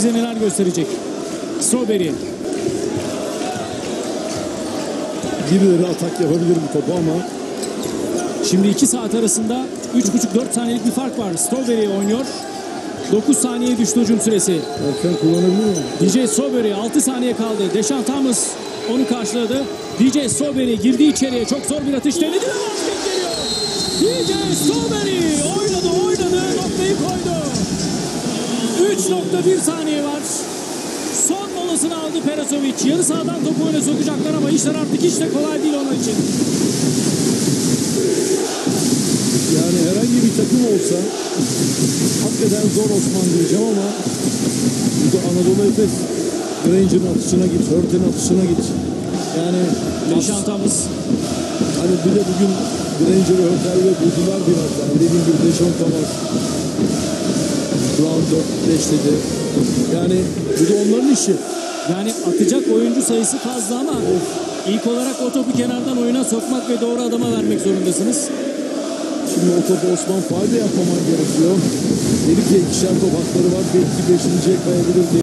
bize neler gösterecek. Strawberry. Birileri atak yapabilir bu topu ama Şimdi 2 saat arasında 3,5-4 saniyelik bir fark var. Strawberry oynuyor. 9 saniye düştü hücum süresi. erken kullanabilir mi? DJ Strawberry 6 saniye kaldı. Deşan Thomas onu karşıladı. DJ Strawberry girdi içeriye. Çok zor bir atış denedi ve basket geliyor. DJ Strawberry oynadı 3.1 saniye var. Son molasını aldı Perasovic. Yarı sahadan topu öne sokacaklar ama işler artık hiç de kolay değil onun için. Yani herhangi bir takım olsa hakikaten zor Osman diyeceğim ama bu da Anadolu Efes Granger'ın atışına git, Hört'ün atışına git. Yani Deşantamız. Hani bir de bugün Granger'ı Hört'lerle buldular biraz. Yani dediğim gibi Deşanta var. 4, Yani bu da onların işi. Yani atacak oyuncu sayısı fazla ama ilk olarak o topu kenardan oyuna sokmak ve doğru adama vermek zorundasınız. Şimdi o topu Osman Fahri yapmaman gerekiyor. Herifle ikişer top hakları var. Belki beşinciye kayabilir diye.